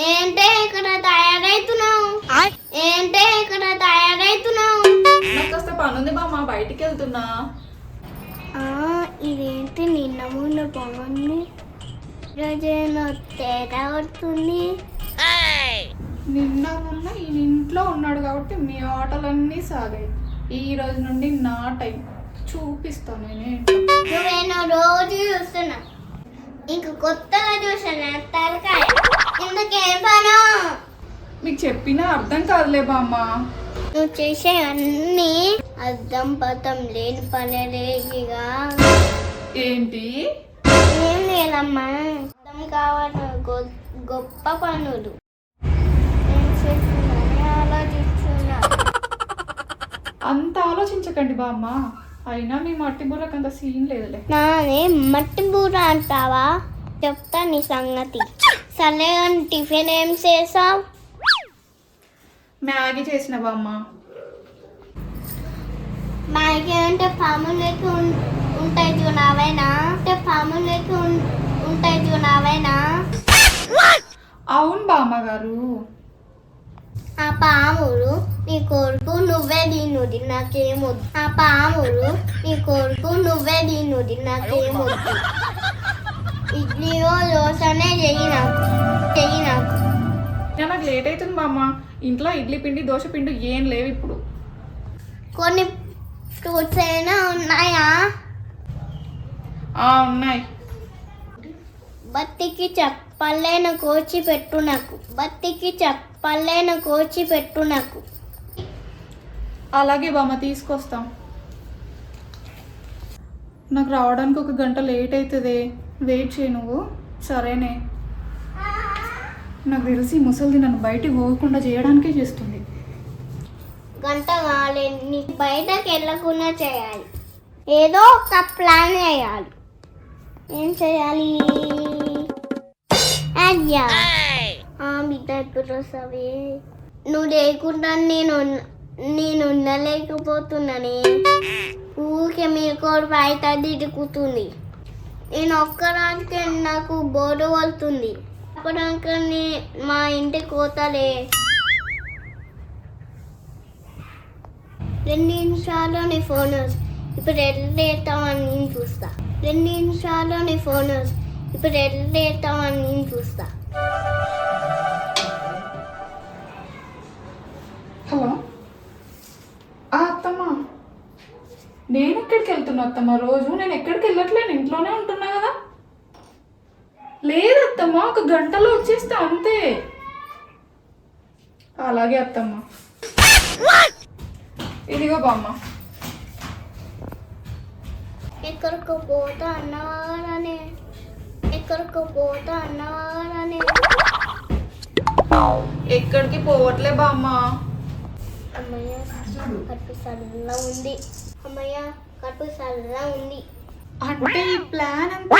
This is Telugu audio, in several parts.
ఏంటే ఇక్కడ తయారైతున్నావు? ఏంటే ఇక్కడ తయారైతున్నావు? నాకు కాస్త పని ఉంది బామ్మ బయటికి వెళ్తున్నా. ఆ, ఇదేంటి నిన్న మొన్న బాగుంది రోజేనో తేడా పడుతుంది నిన్న మొన్న ఈయన ఇంట్లో ఉన్నాడు కాబట్టి మీ ఆటలన్నీ సాగాయి. ఈ రోజు నుండి నా టైం. చూపిస్తాను నేనే. నువ్వేనో రోజు చూస్తున్నా ఇంక కొత్తగా చూసాను తలకాయ ఇందుకేం పను? మీకు చెప్పినా అర్థం కాదులే బామ్మ. నువ్వు చేసే అన్ని అర్థం పథం లేని పనిగా ఏంటి? ఏం లేదమ్మా. అర్థం కావడం గొ- గొప్ప పనులు. ఏం చేస్తున్నానని ఆలోచిస్తున్నా. అంత ఆలోచించకండి బామ్మ. అయినా మీ మట్టి బుర్రకు అంత సీన్ లేదులే. నానే మట్టి బూర అంటావా? చెప్తా నీ సంగతి. సరే టిఫిన్ ఏం చేసావు? మ్యాగీ చేసిన బామ్మ. మ్యాగీ అంటే పాములకి ఉంటాయి చూనావేనా అంటే పాములకి ఉంటాయి చూనావేనా అవును బామ్మ గారు ఆ పాములు నీ కొడుకు నువ్వే దీనుడి నాకేమొద్దు. ఆ పాములు నీ కొడుకు నువ్వే దీనుడి నాకేమొద్దు. ఇడ్లీయో దోశనే చెయ్యి నాకు. చెయ్యి నాకు. లేట్ అవుతుంది బామ్మ ఇంట్లో ఇడ్లీ పిండి దోశ పిండి ఏం లేవు ఇప్పుడు. కొన్ని ఫ్రూట్స్ అయినా ఉన్నాయా? ఆ ఉన్నాయి. బత్తికి చెప్పలేను కోచి పెట్టు నాకు. బత్తికి చెప్పలేను కోచి పెట్టు నాకు. అలాగే బామ్మ తీసుకొస్తాం. నాకు రావడానికి ఒక గంట లేట్ అవుతుంది వెయిట్ చేయి నువ్వు. సరేనే. నాకు తెలిసి ముసలిది నన్ను బయటికి పోకుండా చేయడానికే చేస్తుంది. గంట కాలే నీ బయటకు వెళ్ళకుండా చేయాలి. ఏదో ఒక ప్లాన్ చేయాలి. ఏం చేయాలి? అయ్యా బిడ్డ ఎప్పుడు వస్తావి నువ్వు లేకుండా నేను నేను ఉండలేకపోతున్నానే ఊరికే మీ కోడి బయట దిగుతుంది నేను ఒక్కరానికే నాకు బోర్డు వస్తుంది అప్పటికని మా ఇంటి కోతలే రెండు నిమిషాల్లో నీ ఫోన్ వస్తుంది. ఇప్పుడు ఎట్లేస్తామని నేను చూస్తా రెండు నిమిషాల్లో నీ ఫోన్ వస్తుంది. ఇప్పుడు ఎట్లేస్తామని నేను చూస్తా నేను ఎక్కడికి వెళ్తున్నా అత్తమ్మ? రోజు నేను ఎక్కడికి వెళ్ళట్లేను ఇంట్లోనే ఉంటున్నా కదా. లేదు అత్తమ్మ ఒక గంటలో వచ్చేస్తా అంతే. అలాగే అత్తమ్మ. ఇదిగో బామ్మ. ఎక్కడికో పోతా అన్నవారనే ఎక్కడికో పోతా అన్నవారనే ఎక్కడికి పోవట్లే బామ్మ. అమ్మయ్య. కట్టు సల్లా ఉంది. అమ్మయ్య కట్టు సల్లా ఉంది. అంటే ఈ ప్లాన్ అంతా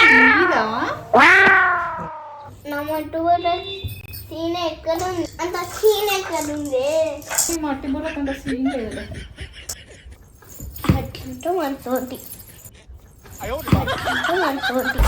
నా మట్టు సీన్ ఎక్కడ ఉంది అంత సీన్ ఎక్కడ ఉంది ఈ మట్టి బుర్రకు అంత సీన్ లేదులే అట్లంటే మనతోటి అట్లంటే మనతోటి